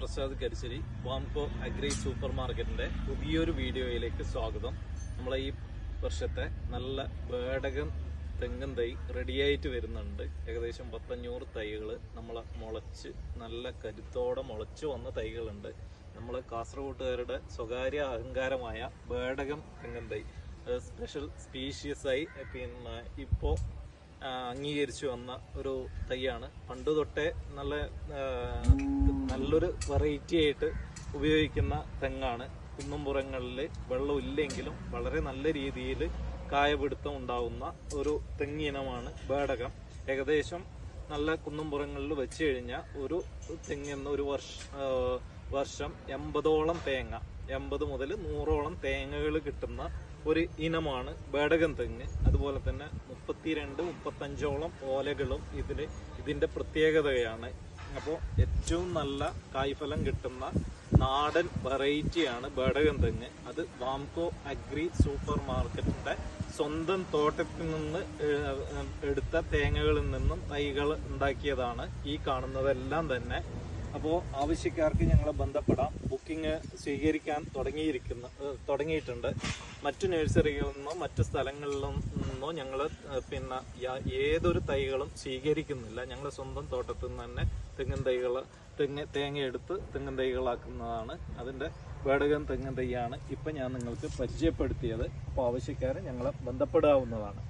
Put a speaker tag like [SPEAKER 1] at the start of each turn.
[SPEAKER 1] Prasad Karisseri Vamco agri super മാർക്കറ്റിന്റെ പുതിയൊരു വീഡിയോയിലേക്ക് സ്വാഗതം. നമ്മളെ ഈ വർഷത്തെ നല്ല വേടകം തെങ്ങൻ തൈ റെഡിയായിട്ട് വരുന്നുണ്ട്. ഏകദേശം പത്തഞ്ഞൂറ് തൈകൾ നമ്മൾ മുളച്ച് നല്ല കരുത്തോടെ മുളച്ചു വന്ന തൈകളുണ്ട്. നമ്മൾ കാസർഗോട്ടുകാരുടെ സ്വകാര്യ അഹങ്കാരമായ വേടകം തെങ്ങൻ തൈ സ്പെഷ്യൽ സ്പീഷ്യസ് ആയി പിന്നെ ഇപ്പോൾ അംഗീകരിച്ചു വന്ന ഒരു തൈയാണ്. പണ്ട് തൊട്ടേ നല്ല നല്ലൊരു വെറൈറ്റി ആയിട്ട് ഉപയോഗിക്കുന്ന തെങ്ങാണ്. കുന്നുംപുറങ്ങളിൽ വെള്ളം ഇല്ലെങ്കിലും വളരെ നല്ല രീതിയിൽ കായപിടുത്തം ഉണ്ടാവുന്ന ഒരു തെങ്ങിനമാണ് ബേടകം ഏകദേശം നല്ല കുന്നുംപുറങ്ങളിൽ വെച്ച് കഴിഞ്ഞാൽ ഒരു തെങ്ങിന്ന് ഒരു വർഷ വർഷം എൺപതോളം തേങ്ങ. എൺപത് മുതൽ നൂറോളം തേങ്ങകൾ കിട്ടുന്ന ഒരു ഇനമാണ് ബേടകൻ തെങ്ങ്. അതുപോലെ തന്നെ മുപ്പത്തിരണ്ട് മുപ്പത്തഞ്ചോളം ഓലകളും ഇതിന് ഇതിന്റെ പ്രത്യേകതയാണ് അപ്പോൾ ഏറ്റവും നല്ല കായ്ഫലം കിട്ടുന്ന നാടൻ വെറൈറ്റിയാണ് ബേടകം തെങ്ങ് അത് വാംകോ അഗ്രി സൂപ്പർ മാർക്കറ്റിന്റെ സ്വന്തം തോട്ടത്തിൽ നിന്ന് എടുത്ത തേങ്ങകളിൽ നിന്നും തൈകൾ ഉണ്ടാക്കിയതാണ് ഈ കാണുന്നതെല്ലാം തന്നെ. അപ്പോൾ ആവശ്യക്കാർക്ക് ഞങ്ങളെ ബന്ധപ്പെടാം. ബുക്കിംഗ് സ്വീകരിക്കാൻ തുടങ്ങിയിരിക്കുന്ന തുടങ്ങിയിട്ടുണ്ട്. മറ്റു നഴ്സറികളിൽ നിന്നോ മറ്റു സ്ഥലങ്ങളിൽ നിന്നോ ഞങ്ങൾ പിന്നെ ഏതൊരു തൈകളും സ്വീകരിക്കുന്നില്ല. ഞങ്ങൾ സ്വന്തം തോട്ടത്തിൽ നിന്ന് തന്നെ തെങ്ങിൻ തൈകൾ തെങ്ങ് തേങ്ങ എടുത്ത് തെങ്ങിൻ തൈകളാക്കുന്നതാണ്. അതിന്റെ വേടകം തെങ്ങിൻ തൈയാണ് ഇപ്പം ഞാൻ നിങ്ങൾക്ക് പരിചയപ്പെടുത്തിയത്. അപ്പോൾ ആവശ്യക്കാരെ ഞങ്ങളെ ബന്ധപ്പെടാവുന്നതാണ്.